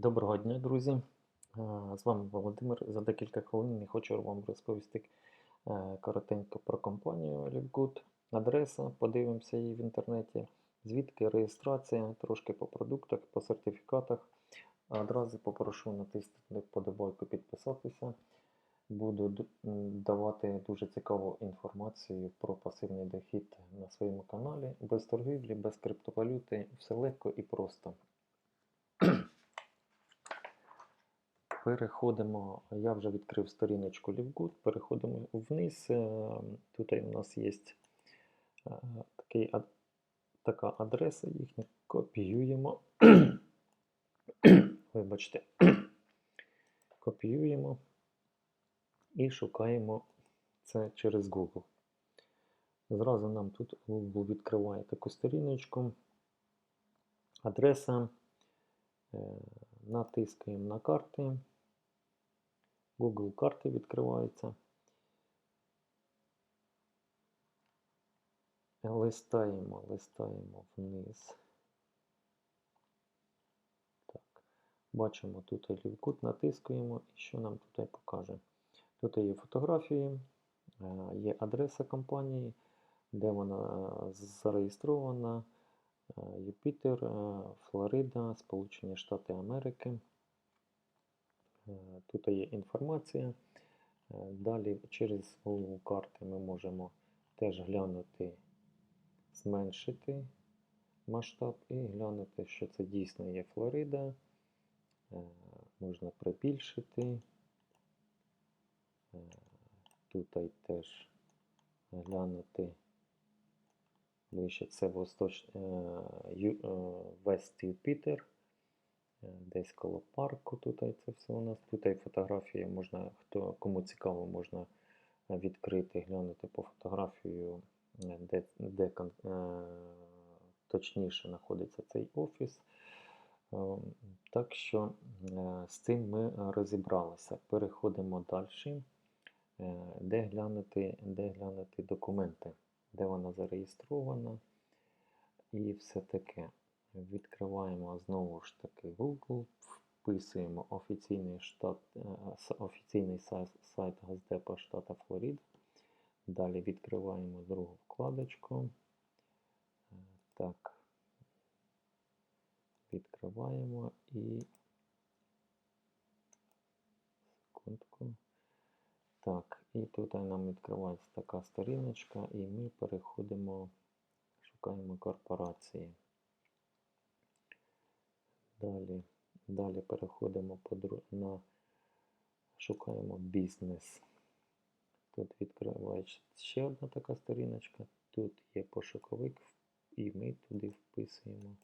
Доброго дня, друзі! Е, З вами Володимир. За декілька хвилин я хочу вам розповісти е, коротенько про компанію LiveGood. Адреса, подивимося її в інтернеті, звідки реєстрація, трошки по продуктах, по сертифікатах. Одразу попрошу натиснути вподобайку, підписатися. Буду давати дуже цікаву інформацію про пасивний дохід на своєму каналі. Без торгівлі, без криптовалюти, все легко і просто. Переходимо, я вже відкрив сторіночку LiveGood, переходимо вниз. е, Тут у нас є е, такий, така адреса їхня. Копіюємо. Вибачте. Копіюємо і шукаємо це через Google. Зразу нам тут Google відкриває таку сторіночку. Адреса. Е, Натискаємо на карти. Google карти відкриваються. Листаємо, листаємо вниз. Так. Бачимо тут лівкут, натискаємо і що нам тут покаже. Тут є фотографії, е, є адреса компанії, де вона зареєстрована. Е, Юпітер, е, Флорида, Сполучені Штати Америки. Е, Тут є інформація. Е, Далі через Google карти ми можемо теж глянути, зменшити масштаб і глянути, що це дійсно є Флорида. Е, Можна прибільшити. Тут теж глянути ближче це восточ... Ю- е, Вест Юпітер. Десь коло парку тут це все у нас. Тут і фотографії можна, хто, кому цікаво, можна е, відкрити, глянути по фотографію, е, де, де е, точніше знаходиться цей офіс. Так що з цим ми розібралися. Переходимо далі. Де глянути, де глянути документи, де вона зареєстрована і все таке. Відкриваємо знову ж таки Google, вписуємо офіційний, штат, е, офіційний сайт, сайт Газдепа штата Флорида. Далі відкриваємо другу вкладочку. Е, Так. Відкриваємо і. Секундку. Так, і тут нам відкривається така сторіночка, і ми переходимо, шукаємо корпорації. Далі, далі переходимо на шукаємо бізнес. Тут відкривається ще одна така сторіночка. Тут є пошуковик, і ми туди вписуємо